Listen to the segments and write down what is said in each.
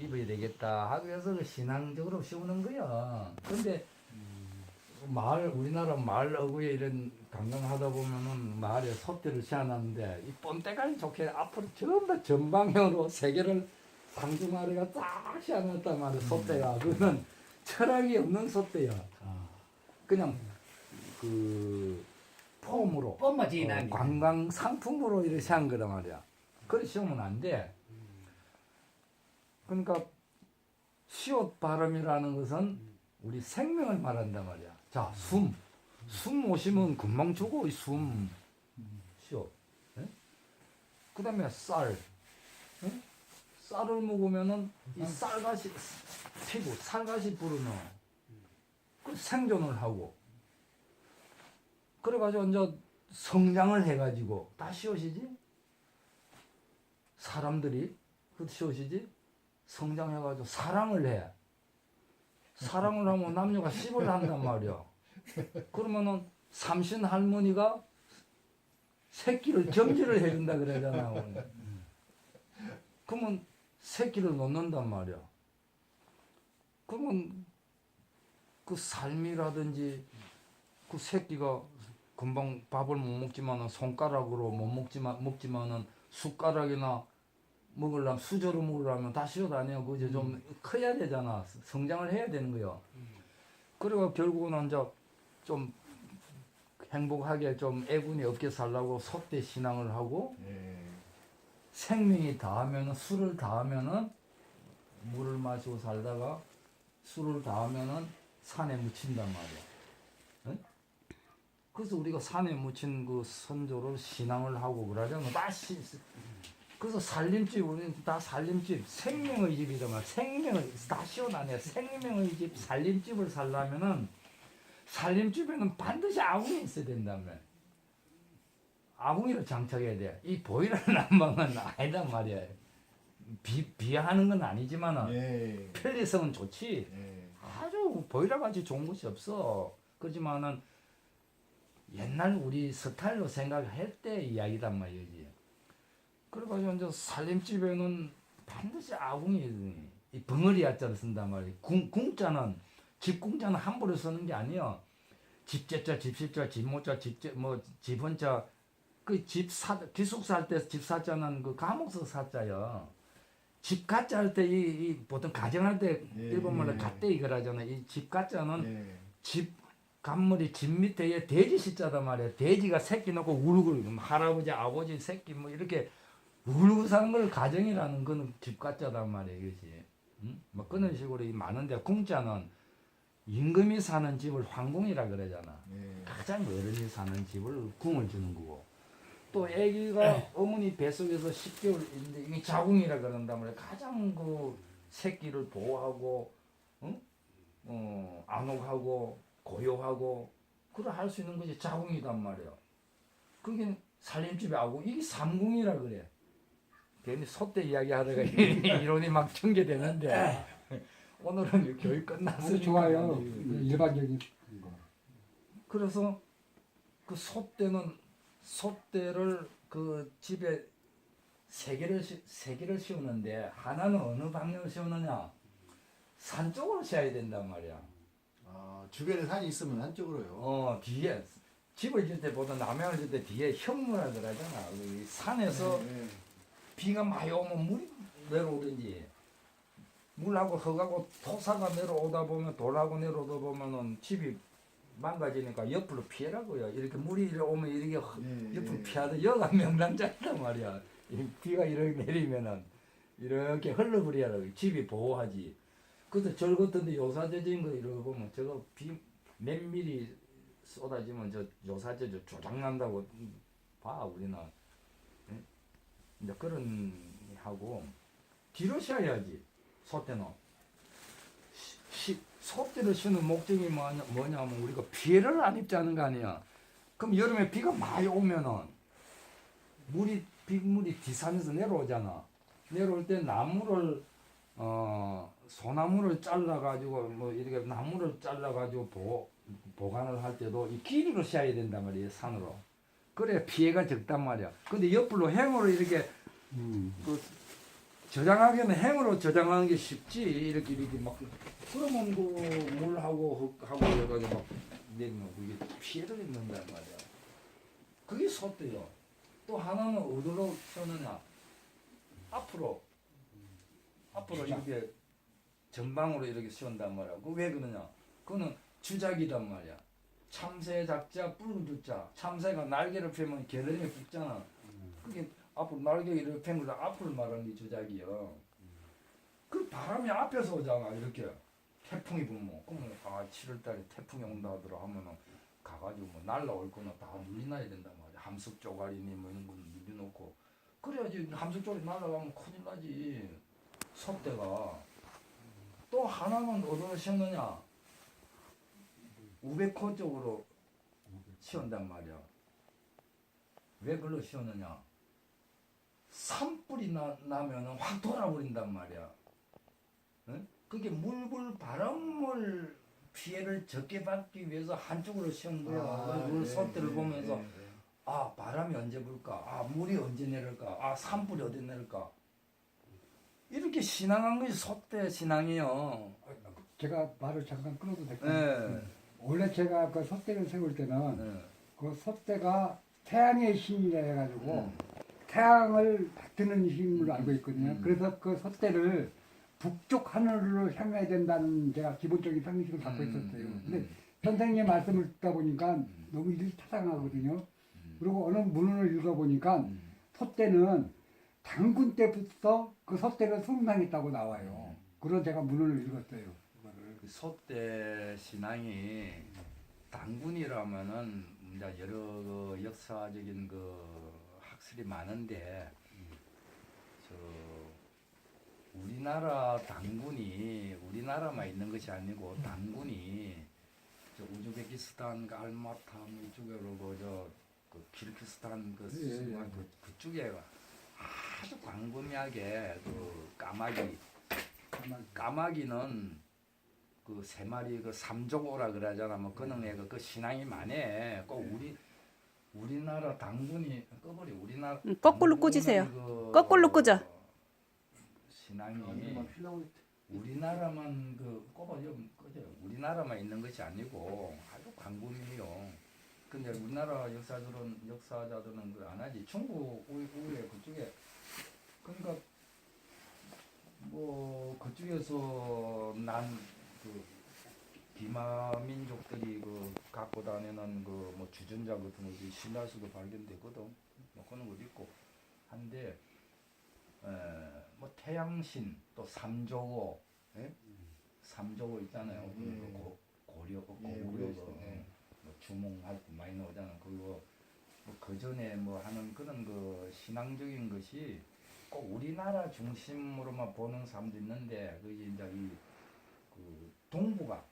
입어야 되겠다 하고 해서 그 신앙적으로 씌우는 거야. 근데 마을 우리나라 마을 어구에 이런 관광하다 보면은 마을에 소떼를 세워놨는데 이 본때가 좋게 앞으로 전부 다 전방향으로 세 개를 상중하루가 쫙 세워놨단 말이야 소떼가 그거는 철학이 없는 소떼야 아. 그냥 그 폼으로 어, 난 관광 상품으로 이렇게 한 거란 말이야. 그래 씌우면 안 돼. 그러니까 시옷 발음이라는 것은 우리 생명을 말한단 말이야. 자, 숨. 숨 오시면 금방 주고 이 숨. 시옷. 그 다음에 쌀. 예? 쌀을 먹으면은 이 쌀가시 피고 쌀가시 불어넣어. 그 생존을 하고. 그래가지고 이제 성장을 해가지고 다시 오시지 사람들이 그것이 오시지 성장해가지고 사랑을 해 사랑을 하면 남녀가 씹을 한단 말이야. 그러면은 삼신 할머니가 새끼를 점지를 해준다 그러잖아 그러면 새끼를 놓는단 말이야. 그러면 그 삶이라든지 그 새끼가 금방 밥을 못 먹지만은 손가락으로 못 먹지만 먹지만은 숟가락이나 먹으려면 수저로 먹으려면 다 씌어다녀 그죠 좀 커야 되잖아 성장을 해야 되는 거요 그래가 결국은 이제 좀 행복하게 좀 애군이 없게 살라고 소대 신앙을 하고 예. 생명이 다하면은 술을 다하면은 물을 마시고 살다가 술을 다하면은 산에 묻힌단 말이야. 응? 그래서 우리가 산에 묻힌 그 선조를 신앙을 하고 그러려면 다 시, 그래서 살림집 우리는 다 살림집 생명의 집이란 말 생명을 다 시원하네 생명의 집 살림집을 살려면은 살림집에는 반드시 아궁이 있어야 된다며 아궁이를 장착해야 돼. 이 보이는 난방은 아니단 말이야. 비, 비하하는 건 아니지만은 예. 편리성은 좋지. 예. 아주 보이라 같이 좋은 것이 없어. 그렇지만은 옛날 우리 스타일로 생각할 때 이야기단 말이지. 그래가지고 이제 살림집에는 반드시 아궁이 이 벙어리 야자를 쓴단 말이야. 궁, 궁자는 집궁자는 함부로 쓰는 게 아니야. 집제자, 집십자, 집모자, 집제 뭐 집원자 그 집사 기숙사 할 때 집사자는 그 감옥서 사자야. 집 가짜 할 때이 보통 가정할 때 예, 일본 말로 예. 갓대 이걸 하잖아. 이 집 가짜는 예. 집 간물이 집 밑에 돼지 시자단 말이야. 돼지가 새끼 놓고 울고 할아버지 아버지 새끼 뭐 이렇게 울고 사는 걸 가정이라는 거는 집 가짜단 말이야 이것이. 응? 뭐 그런 식으로 이 많은데 궁자는 임금이 사는 집을 황궁이라 그러잖아. 예. 가장 어른이 사는 집을 궁을 주는 거고 또 아기가 어머니 뱃속에서 10개월 있는데 이게 자궁이라 그런단 말이야 가장 그 새끼를 보호하고 응? 어, 안옥하고 고요하고 그걸 할 수 있는 것이 자궁이단 말이야 그게 살림집에 하고 이게 삼궁이라 그래 괜히 소떼 이야기하다가 이론이 막 전개되는데 오늘은 교육 끝났으니까 아주 좋아요. 일반적인 거. 그래서 그 소떼는 소떼를 그 집에 세 개를 씌- 세 개를 씌우는데 하나는 어느 방향으로 씌우느냐 산 쪽으로 씌워야 된단 말이야. 아, 주변에 산이 있으면 한쪽으로요. 어 뒤에 집을 질 때보다 남양을 질때 뒤에 현무라 그러잖아. 이 산에서 예. 비가 많이 오면 물이 내려오든지 물하고 흙하고 토사가 내려오다 보면 돌하고 내려오다 보면은 집이 망가지니까 옆으로 피해라고요. 이렇게 물이 이렇게 오면 이렇게 흙- 예. 옆으로 예. 피하다 여가 명당자이단 말이야. 이 비가 이렇게 내리면은 이렇게 흘러버려야 집이 보호하지. 그래서 절 같은데 요사제진 거 이러고 보면 저거 비 몇 미리 쏟아지면 저 요사제 저 조장난다고 봐 우리는. 응? 이제 그런 하고 뒤로 쉬어야지 소떼는. 시, 시, 소떼를 쉬는 목적이 뭐냐, 뭐냐면 우리가 피해를 안 입자는 거 아니야. 그럼 여름에 비가 많이 오면은 물이 빗물이 뒤산에서 내려오잖아. 내려올 때 나무를 어 소나무를 잘라 가지고 뭐 이렇게 나무를 잘라 가지고 보 보관을 할 때도 이 길이로 씌어야 된단 말이에요 산으로. 그래 피해가 적단 말이야. 근데 옆으로 행으로 이렇게 음. 그 저장하기는 행으로 저장하는 게 쉽지 이렇게 이렇게 막 그러면 그 물하고 흙하고 해가지고 막 내면 그게 피해를 입는단 말이야. 그게 솥대요. 또 하나는 어디로 쏘느냐? 앞으로 앞으로. 이렇게 전방으로 이렇게 씌운단 말이야. 그 왜 그러냐? 그거는 주작이란 말이야. 참새 작자 붉은 주자. 참새가 날개를 펴면 게으름에 붙잖아. 그게 앞으로 날개 이렇게 펴는 거 앞을 말하는 게 주작이요. 그 바람이 앞에서 오잖아 이렇게 태풍이 불면 그러면 아 7월달에 태풍이 온다 하더라 하면은 가가지고 뭐 날라올 거나 다 물리나야 된단 말이야. 함석 쪼가리니 뭐 이런 거 물려놓고 그래야지 함석 쪼가리 날라가면 큰일 나지. 섭대가 또 하나는 어디로 씌우느냐 우베코 쪽으로 씌운단 말이야. 왜 그걸로 씌우느냐? 산불이 나, 나면은 확 돌아버린단 말이야. 응? 그게 물불 바람을 피해를 적게 받기 위해서 한쪽으로 씌운 거야. 아, 네, 섭대를 네, 보면서 네, 네. 아 바람이 언제 불까? 아 물이 언제 내릴까? 아 산불이 어디 내릴까? 이렇게 신앙한 것이 섭대 신앙이요. 제가 말을 잠깐 끊어도 예. 될까요? 원래 제가 그 섭대를 세울 때는 예. 그 섭대가 태양의 신이라 해가지고 음. 태양을 받드는 힘으로 알고 있거든요. 음. 그래서 그 섭대를 북쪽 하늘로 향해야 된다는 제가 기본적인 상식을 갖고 있었어요. 음, 근데 음, 선생님의 말씀을 듣다 보니까 너무 일타당하거든요. 음. 그리고 어느 문헌을 읽어보니까 음. 섭대는 당군 때부터 그 섭대를 숭상했다고 나와요. 그런 제가 문헌을 읽었어요. 섭대 신앙이 당군이라면은 이제 여러 그 역사적인 그 학설이 많은데 저 우리나라 당군이 우리나라만 있는 것이 아니고 당군이 저 우즈베키스탄 그 알마타 뭐 이쪽으로 그저그 키르기스탄 그, 예, 예, 예. 그 그쪽에 아주 광범위하게 그 까마귀 까마귀는 그 세 마리 그 삼조고라 그러잖아. 뭐 그능에 그, 그 신앙이 많네. 꼭 우리 우리나라 당군이 꺼버리 우리나라 음, 거꾸로 당군은 꽂으세요. 그 거꾸로 꽂아. 신앙이. 우리나라만 그좀 꺼져. 우리나라만 있는 것이 아니고 아주 광범위해요. 근데 우리나라 역사들은 역사자들은 그 안 하지. 중국 우- 우에 그쪽에 그러니까 뭐 그쪽에서 난 그 비마 민족들이 그 갖고 다니는 그 뭐 주전자 같은 것이 신라수도 발견되거든. 뭐 그런 것도 있고 한데 에, 뭐 태양신 또 삼조고 예? 삼조고 있잖아요. 그 예. 고, 고려 그 예, 고려 그래서, 그, 예. 뭐 주몽할 때 많이 나오잖아. 그거 뭐그 전에 뭐 하는 그런 그 신앙적인 것이 꼭 우리나라 중심으로만 보는 사람도 있는데 그게 이제 이그 동북아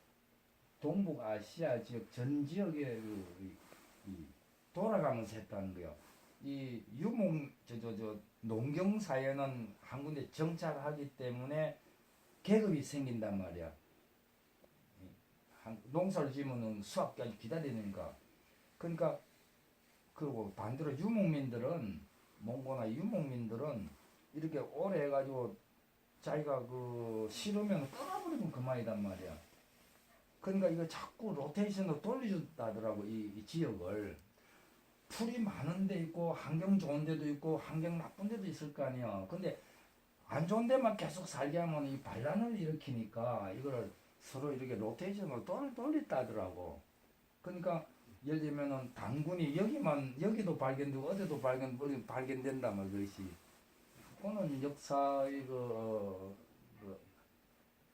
동북아시아 지역 전 지역에 그, 돌아가면서 했다는 거요. 이 유목 저저 저 농경 사회는 한 군데 정착하기 때문에 계급이 생긴단 말이야. 이 한- 농사를 지면은 수확까지 기다리니까. 그러니까 그리고 반대로 유목민들은 몽고나 유목민들은 이렇게 오래 해가지고 자기가 그 싫으면 떠나버리면 그만이단 말이야. 그러니까 이거 자꾸 로테이션으로 돌려준다더라고 이, 이 지역을. 풀이 많은 데 있고 환경 좋은 데도 있고 환경 나쁜 데도 있을 거 아니야. 근데 안 좋은 데만 계속 살게 하면 이 반란을 일으키니까 이거를 서로 이렇게 로테이션으로 돌, 돌렸다더라고. 그러니까 예를 들면은 당군이 여기만 여기도 발견되고 어디도 발견 발견된다 말 그것이. 그거는 역사의 그, 어, 그,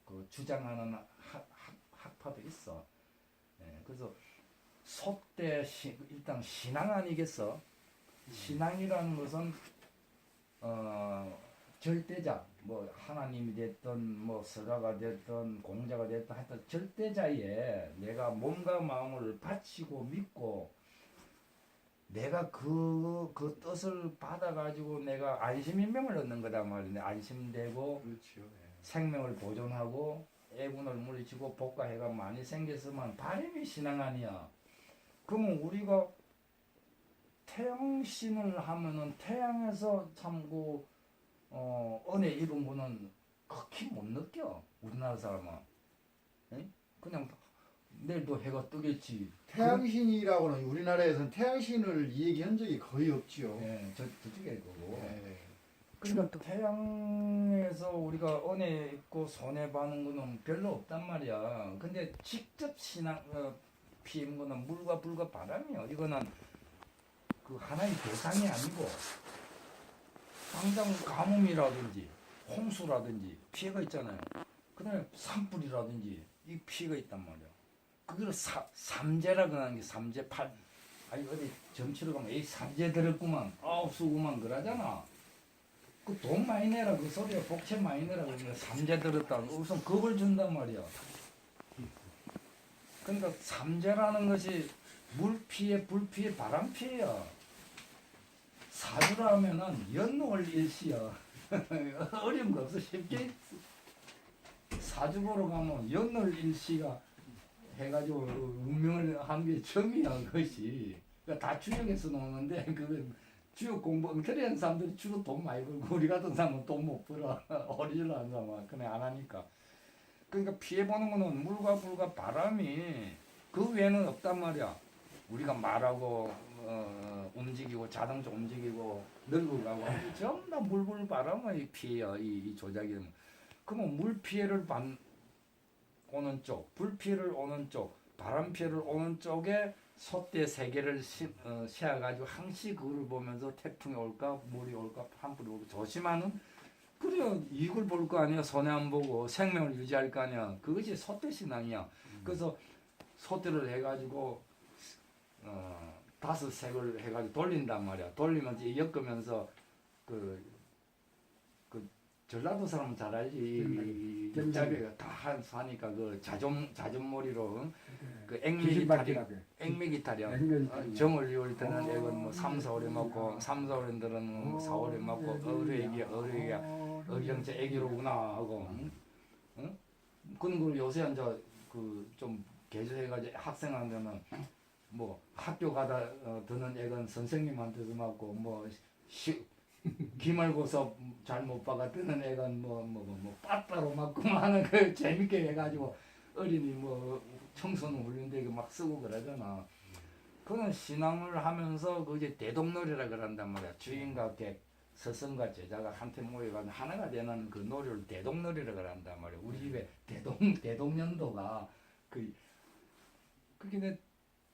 그 주장하는 학, 학, 학 파도 있어. 예, 그래서 시, 일단 신앙 아니겠어? 신앙이라는 것은 어 절대자 뭐 하나님이 됐든 뭐 서가가 됐든 공자가 됐든 하여튼 절대자에 내가 몸과 마음을 바치고 믿고 내가 그, 그 뜻을 받아가지고 내가 안심인명을 얻는 거다 말이야. 안심되고 그렇죠. 예. 생명을 보존하고 애군을 물리치고 복과 해가 많이 생겼으면 바람이 신앙 아니야. 그러면 우리가 태양신을 하면은 태양에서 참고 어 은혜 입은 거는 극히 못 느껴 우리나라 사람은 에? 그냥 내일도 해가 뜨겠지 태양신이라고는 우리나라에서는 태양신을 얘기한 적이 거의 없지요. 예, 저, 저쪽에 그거 예. 그러니까 태양에서 우리가 은혜 입고 손해 받는 거는 별로 없단 말이야. 근데 직접 신앙 어, 피임 거는 물과 불과 바람이요. 이거는 그 하나의 대상이 아니고 당장 가뭄이라든지 홍수라든지 피해가 있잖아요. 그다음에 산불이라든지 이 피해가 있단 말이야. 그걸 사, 삼재라고 하는 게 삼재 팔. 아니 어디 정치로 가면 이 삼재 들었구만. 아홉 수구만 그러잖아. 그 돈 많이 내라 그 소리야. 복채 많이 내라 그러면 삼재 들었다. 우선 겁을 준단 말이야. 그러니까 삼재라는 것이 물 피해 불 피해 바람 피해야. 사주라 하면은 연노을 일시야. 어려운 거 없어 쉽게? 사주 보러 가면 연노을 일시가 해가지고 운명을 한 게 처음이야 그것이. 그러니까 다 주역에서 노는데 그건 주요 공부 하는 사람들이 주로 돈 많이 벌고 우리 같은 사람은 돈 못 벌어. 어리질 않은 사람은 그냥 안 하니까. 그러니까 피해 보는 거는 물과 불과 바람이 그 외에는 없단 말이야. 우리가 말하고 어, 움직이고 자동차 움직이고 늙어가고 하는 전부 다 물불 바람의 피해야 이, 이 조작이 그러면 물 피해를 받 오는 쪽, 불 피해를 오는 쪽, 바람 피해를 오는 쪽에 소대 세 개를 시, 어, 세워가지고 항시 그걸 보면서 태풍이 올까 물이 올까 한불이 올까 조심하는 그래야 이익을 볼 거 아니야. 손해 안 보고 생명을 유지할 거 아니야. 그것이 소대 신앙이야. 그래서 소대를 해가지고 어, 다섯 색을 해가지고 돌린단 말이야. 돌리면 이제 엮으면서 그, 그 전라도 사람은 잘 알지 gem자리. 자비가 다 하니까 그 자존 자존머리로 응? 그 액메기 타령 액면이 어, 정을 이을 때는 어. 애건 뭐 3, 4월에 맞고 3, 4월들은 뭐 4월에 맞고 어르에게 어르에게 어리정체 애기로구나 하고 응? 응? 그런 걸 요새 이제 그좀 개조해가지고 학생한테는 뭐 학교 가다 어, 드는 애건 선생님한테도 맞고 뭐 시, 기말고사 잘못 봐가 뜨는 애건 뭐뭐 뭐 빠따로 맞고 뭐 하는 그 재밌게 해가지고 어린이 뭐 청소년 훈련되게 막 쓰고 그러잖아. 그는 신앙을 하면서 그 이제 대동놀이라 그런단 말이야. 주인과 객, 스승과 제자가 한테 모여가지고 하나가 되는 그 놀이를 대동놀이라 그런단 말이야. 우리 집에 대동 대동년도가 그 그게 내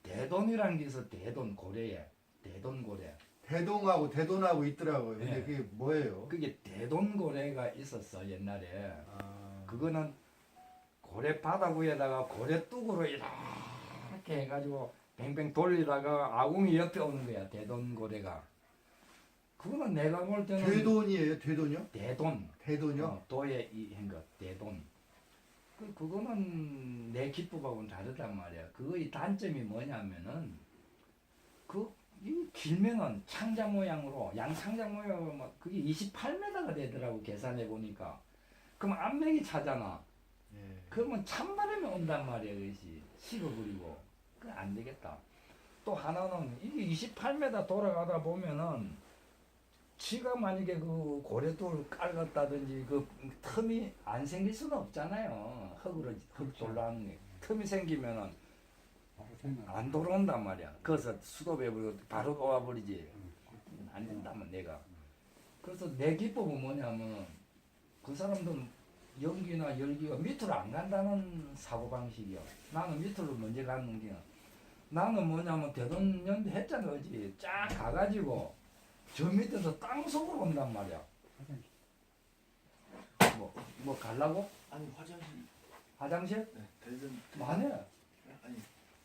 대돈이라는 게 있어 대돈 고래에 대돈 고래. 대동하고 대돈하고 있더라고요. 근데 네. 그게 뭐예요? 그게 대돈 고래가 있었어 옛날에. 아, 그거는 고래 바닥 위에다가 고래 뚝으로 이렇게 해가지고 뱅뱅 돌리다가 아궁이 옆에 오는 거야 대돈 고래가. 그거는 내가 볼 때는 대돈이에요. 대돈이요? 대돈. 대돈이요? 어, 도에 이한 것 대돈. 그 그거는 내 기법하고는 다르단 말이야. 그거의 단점이 뭐냐면은 그이 길면은 창자 모양으로 양창자 모양으로 막 그게 28m가 되더라고 계산해 보니까. 그럼 암맥이 차잖아. 예. 그러면 찬바람이 온단 말이야 그것이. 식어버리고. 그건 안 되겠다. 또 하나는 이게 28m 돌아가다 보면은 지가 만약에 그 고래돌 깔았다든지 그 틈이 안 생길 수는 없잖아요. 흙으로 흙 돌아가는 게 틈이 생기면은 안 돌아온단 말이야. 그래서 수도 배부로 바로 와버리지. 안 된다면 내가. 그래서 내 기법은 뭐냐면 그 사람들은 연기나 열기가 밑으로 안 간다는 사고방식이야. 나는 밑으로 먼저 가는 게. 나는 뭐냐면 대동연대 했잖아 그지? 쫙 가가지고 저 밑에서 땅 속으로 온단 말이야. 뭐, 뭐 갈라고? 아니 화장실. 화장실? 네 대전 많네 아